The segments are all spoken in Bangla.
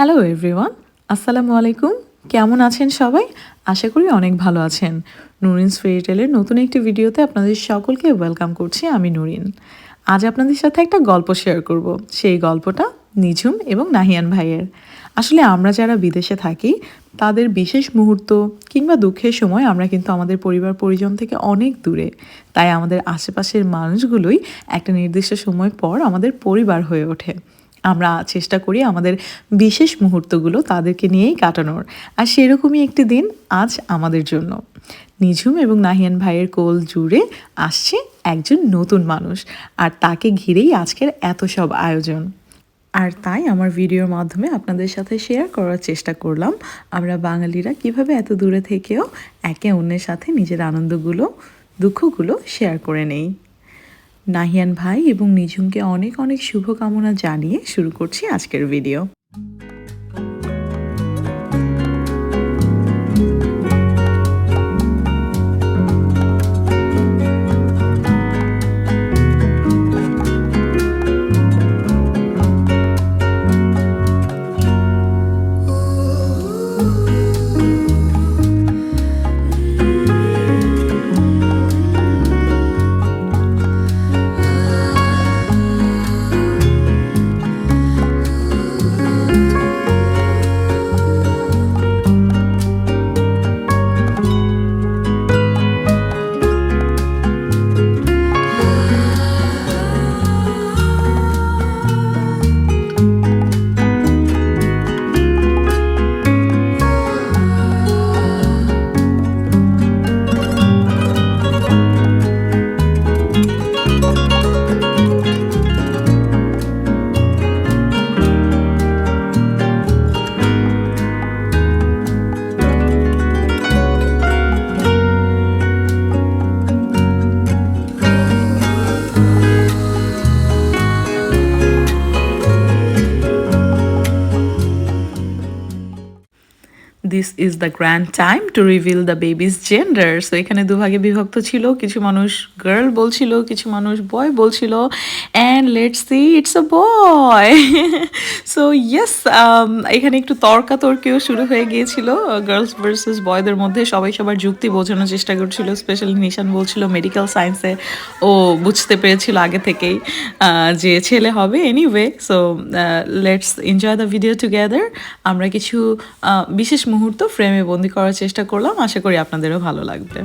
হ্যালো এভরিওয়ান আসসালামু আলাইকুম কেমন আছেন সবাই? আশা করি অনেক ভালো আছেন। নুরিনস ফেরিটেলের নতুন একটি ভিডিওতে আপনাদের সকলকে ওয়েলকাম করছি আমি নুরিন। আজ আপনাদের সাথে একটা গল্প শেয়ার করব। সেই গল্পটা নিঝুম এবং নাহিয়ান ভাইয়ের। আসলে আমরা যারা বিদেশে থাকি, তাদের বিশেষ মুহূর্ত কিংবা দুঃখের সময় আমরা কিন্তু আমাদের পরিবার পরিজন থেকে অনেক দূরে। তাই আমাদের আশেপাশের মানুষগুলোই একটা নির্দিষ্ট সময় পর আমাদের পরিবার হয়ে ওঠে। আমরা চেষ্টা করি আমাদের বিশেষ মুহূর্তগুলো তাদেরকে নিয়েই কাটানোর। আর সেরকমই একটি দিন আজ আমাদের জন্য। নিঝুম এবং নাহিয়ান ভাইয়ের কোল জুড়ে আসছে একজন নতুন মানুষ আর তাকে ঘিরেই আজকের এত সব আয়োজন। আর তাই আমার ভিডিওর মাধ্যমে আপনাদের সাথে শেয়ার করার চেষ্টা করলাম। আমরা বাঙালিরা কীভাবে এত দূরে থেকেও একে অন্যের সাথে নিজের আনন্দগুলো, দুঃখগুলো শেয়ার করে নেই। নাহিয়ান ভাই এবং নিঝুমকে অনেক অনেক শুভকামনা জানিয়ে শুরু করছি আজকের video this is the grand time to reveal the baby's gender so এখানে দুভাগে বিভক্ত ছিল, কিছু মানুষ গার্ল বলছিল, কিছু মানুষ বয় বলছিল and let's see it's a boy so yes এখানে একটু তর্কাতর্কিও শুরু হয়ে গিয়েছিল। গার্লস ভার্সেস বয়দের মধ্যে সবাই সবার যুক্তি বোঝানোর চেষ্টা করছিল। স্পেশালি নিশান বলছিল মেডিকেল সায়েন্সে ও বুঝতে পেরেছিল আগে থেকেই যে ছেলে হবে anyway so let's enjoy the video together আমরা কিছু বিশেষ মুহূর্ত ফ্রেমে বন্দি করার চেষ্টা করলাম। আশা করি আপনাদেরও ভালো লাগবে।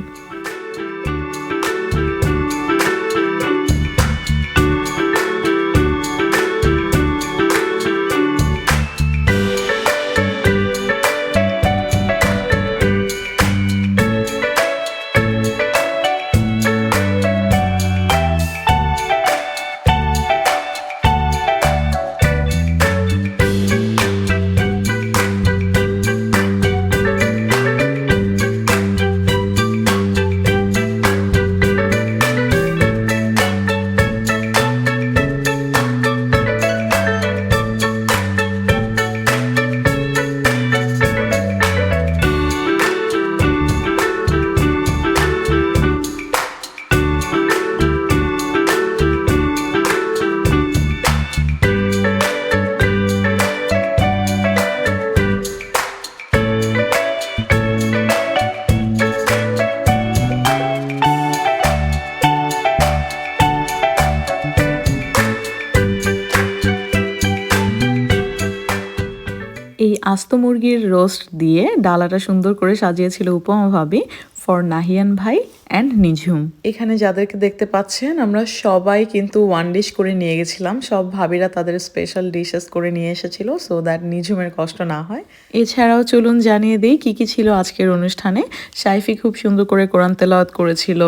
মুরগির রোস্ট দিয়ে ডালাটা সুন্দর করে সাজিয়েছিল উপমা ভাবি ফর নাহিয়ান ভাই। অ্যান্ড নিঝুম এখানে যাদেরকে দেখতে পাচ্ছেন, আমরা সবাই কিন্তু ওয়ান ডিশ করে নিয়ে গেছিলাম। সব ভাবিরা তাদের স্পেশাল ডিশেস করে নিয়ে এসেছিল সো দ্যাট নিঝুমের কষ্ট না হয়। এছাড়াও চলুন জানিয়ে দিই, কি কি ছিল আজকের অনুষ্ঠানে? সাইফি খুব সুন্দর করে কোরআন তেলাওয়াত করেছিল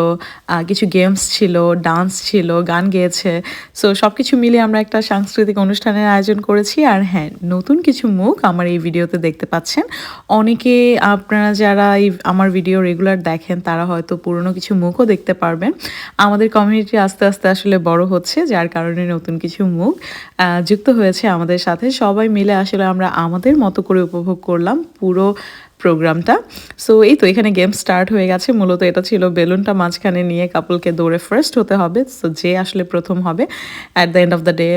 কিছু গেমস ছিল ডান্স ছিল, গান গেয়েছে। সো সব কিছু মিলে আমরা একটা সাংস্কৃতিক অনুষ্ঠানের আয়োজন করেছি। আর হ্যাঁ নতুন কিছু মুখ আমার এই ভিডিওতে দেখতে পাচ্ছেন। অনেকে আপনারা যারা এই, আমার ভিডিও রেগুলার দেখেন, তারা হয়তো পুরনো কিছু মুখও দেখতে পারবেন। আমাদের কমিউনিটি আস্তে আস্তে আসলে বড় হচ্ছে, যার কারণে নতুন কিছু মুখ যুক্ত হয়েছে আমাদের সাথে। সবাই মিলে আসলে আমরা আমাদের মতো করে উপভোগ করলাম। পুরো প্রোগ্রামটা সো এই তো এখানে গেম স্টার্ট হয়ে গেছে। মূলত এটা ছিল বেলুনটা মাঝখানে নিয়ে কাপলকে দৌড়ে ফার্স্ট হতে হবে। সো যে আসলে প্রথম হবে at the end of the day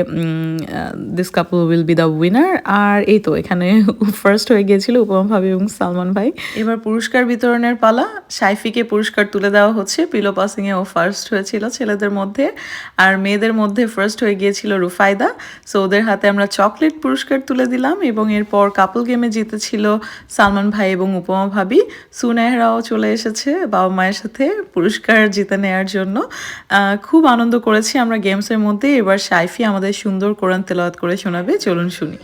this couple will be the winner আর এই তো এখানে ফার্স্ট হয়ে গিয়েছিল উপমা ভাবি এবং সালমান ভাই। এবার পুরস্কার বিতরণের পালা। সাইফিকে পুরস্কার তুলে দেওয়া হচ্ছে। পিলো পাসিংয়ে ও ফার্স্ট হয়েছিল ছেলেদের মধ্যে। আর মেয়েদের মধ্যে ফার্স্ট হয়ে গিয়েছিল রুফায়দা সো ওদের হাতে আমরা চকলেট পুরস্কার তুলে দিলাম এবং এরপর কাপল গেমে জিতেছিল সালমান ভাই এবং উপমা ভাবি সুনেহরাও চলে এসেছে বাবা মায়ের সাথে পুরস্কার জিতে নেওয়ার জন্য। খুব আনন্দ করেছি। আমরা গেমসের মধ্যে এবার সাইফি আমাদের সুন্দর কোরআন তেলাওয়াত করে শোনাবে। চলুন শুনি।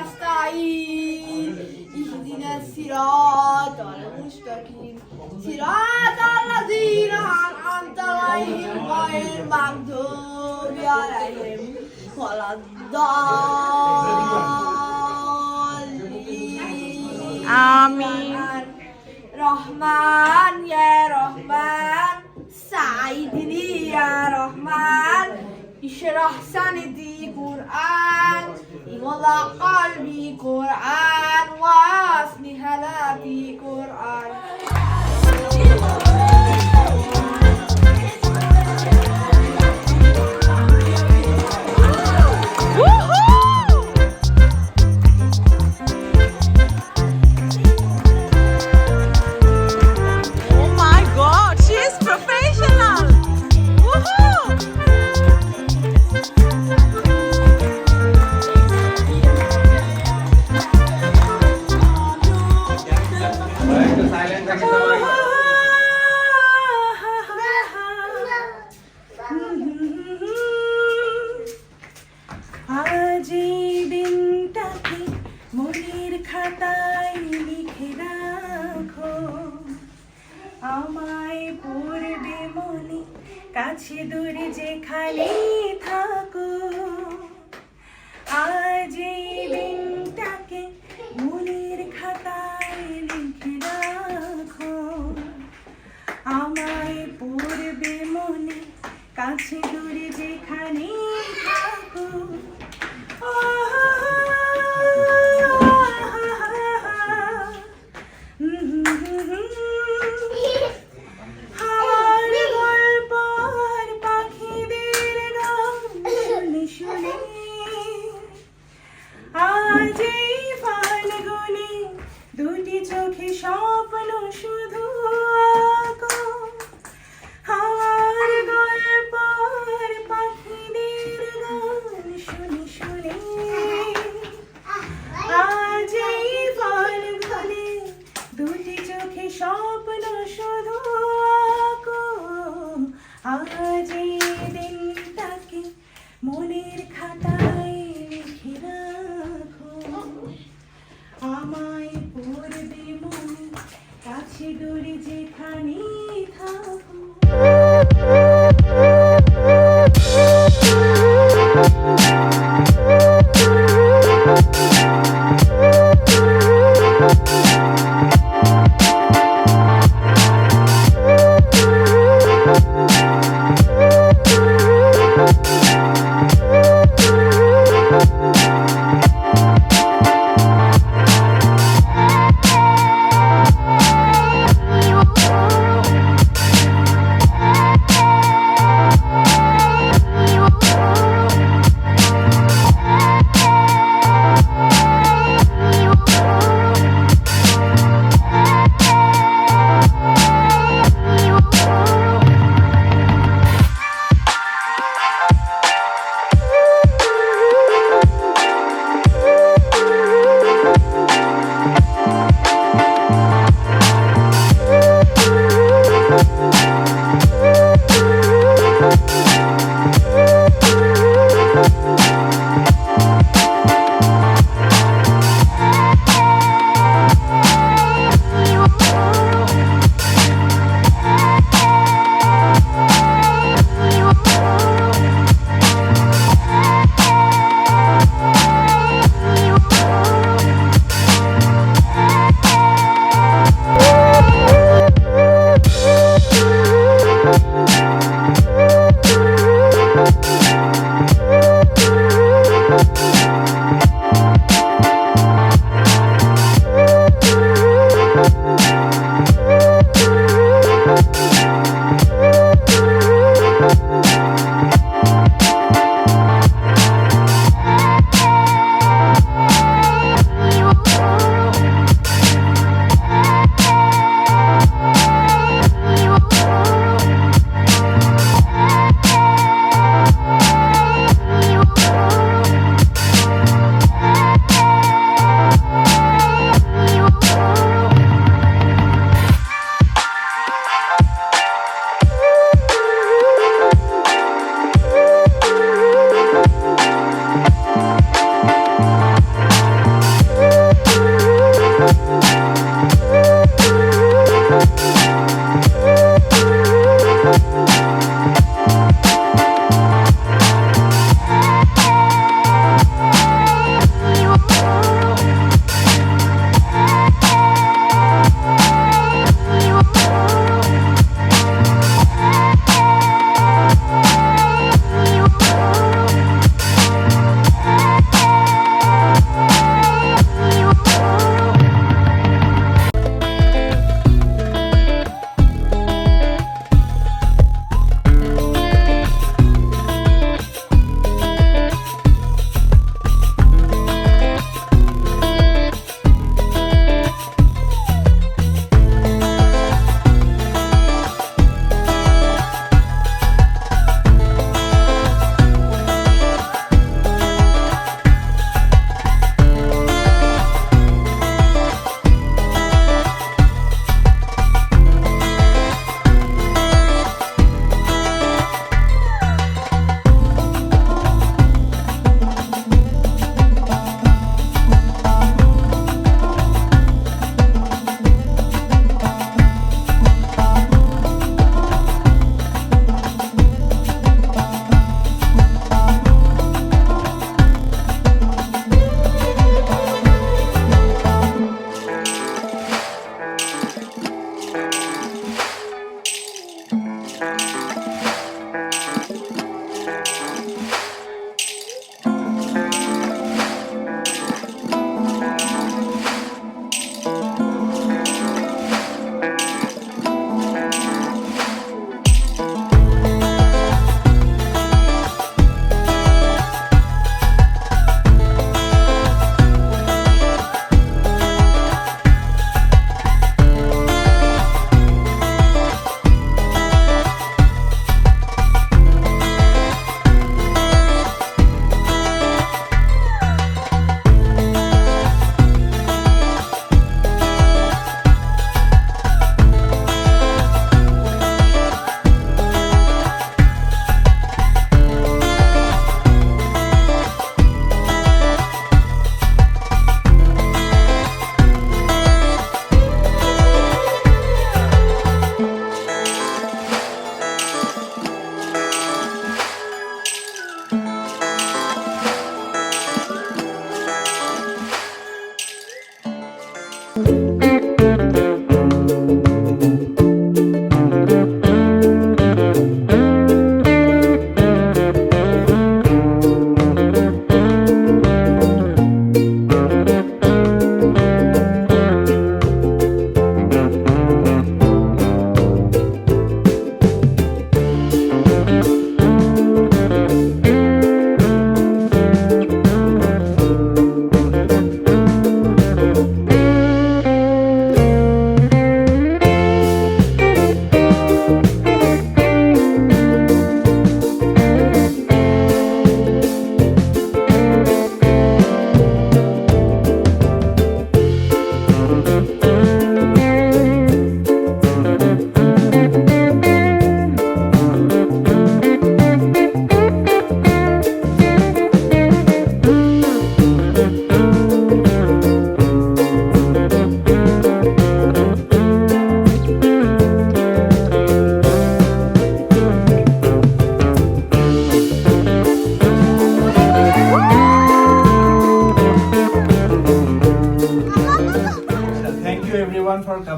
نستعین اهدنا الصراط المستقيم صراط الذين أنعمت با این المغضوب عليهم ولا الضالين آمين رحمن يا رحمن ساعدني يا رحمن اشرح سندي قرآن وضع قلبي قرآن وأصلح لا في قرآن চোখে স্বপ্ন শুধু যেখানেই থাকো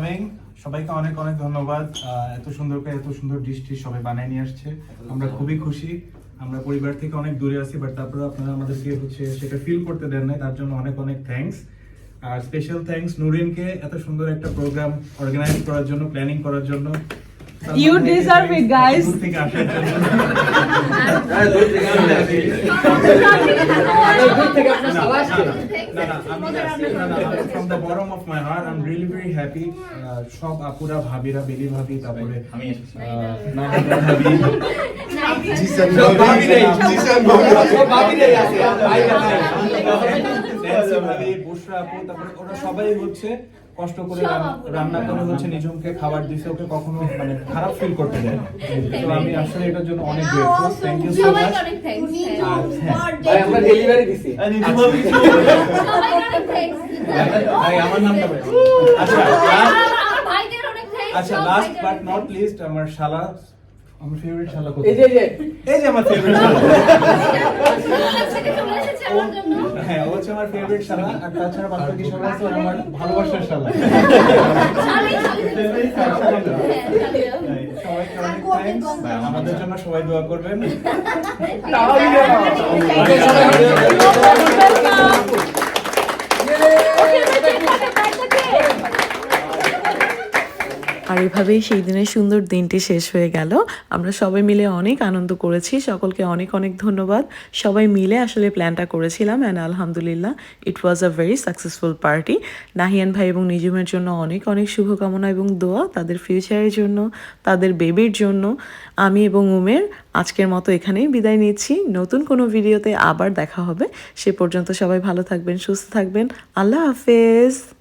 কামিং সবাইকে অনেক অনেক ধন্যবাদ। এত সুন্দর করে এত সুন্দর দৃষ্টি সবাই বানিয়ে নিয়ে আসছে। আমরা খুবই খুশি। আমরা পরিবার থেকে অনেক দূরে আছি বাট তারপরে আপনারা আমাদের আমাদেরকে হচ্ছে সেটা ফিল করতে দেন নাই তার জন্য অনেক অনেক থ্যাঙ্কস আর স্পেশাল থ্যাঙ্কস নুরিনকে এত সুন্দর একটা প্রোগ্রাম অর্গানাইজ করার জন্য প্ল্যানিং করার জন্য। You deserve it, guys. দূর থেকে আসার জন্য from the bottom of my heart I am really very happy সব আপুরা ভাবিরা বেলি ভাবি তারপরে আমি ভাবি। ন্যান্সি ভাবি, বুশরা আপু, তারপরে ওরা সবাই হচ্ছে কষ্ট করে রান- রান্না করে হচ্ছে নিজমকে খাবার দিছে ওকে কখনো মানে খারাপ ফিল করতে দেয় না। তো আমি আসলে এটার জন্য অনেক grateful thank you so much হ্যাঁ ভাই আমরা ডেলিভারি দিছি। থ্যাঙ্কস ভাই আমার নামটা। আচ্ছা আচ্ছা লাস্ট বাট নট লিস্ট আমার শালা আমার ফেভারিট শালা কোথায়? এই যে। এই যে আমার ফেভারিট শালা। হ্যাঁ ও হচ্ছে আমার ফেভারিট শালা আর তাছাড়া বাকি কি সবাই আছে? আমার ভালোবাসার শালা। শালি, শালি। শালা। আমাদের জন্য সবাই দোয়া করবেন। আর এভাবেই সেই দিনের সুন্দর দিনটি শেষ হয়ে গেল। আমরা সবাই মিলে অনেক আনন্দ করেছি। সকলকে অনেক অনেক ধন্যবাদ। সবাই মিলে আসলে প্ল্যানটা করেছিলাম অ্যান্ড আলহামদুলিল্লাহ it was a very successful party Nahiyan ভাই এবং নিজুমের জন্য অনেক অনেক শুভকামনা এবং দোয়া তাদের ফিউচারের জন্য, তাদের বেবির জন্য। আমি এবং উমের আজকের মতো এখানেই বিদায় নিচ্ছি। নতুন কোনো ভিডিওতে আবার দেখা হবে। সে পর্যন্ত সবাই ভালো থাকবেন, সুস্থ থাকবেন। আল্লাহ হাফেজ।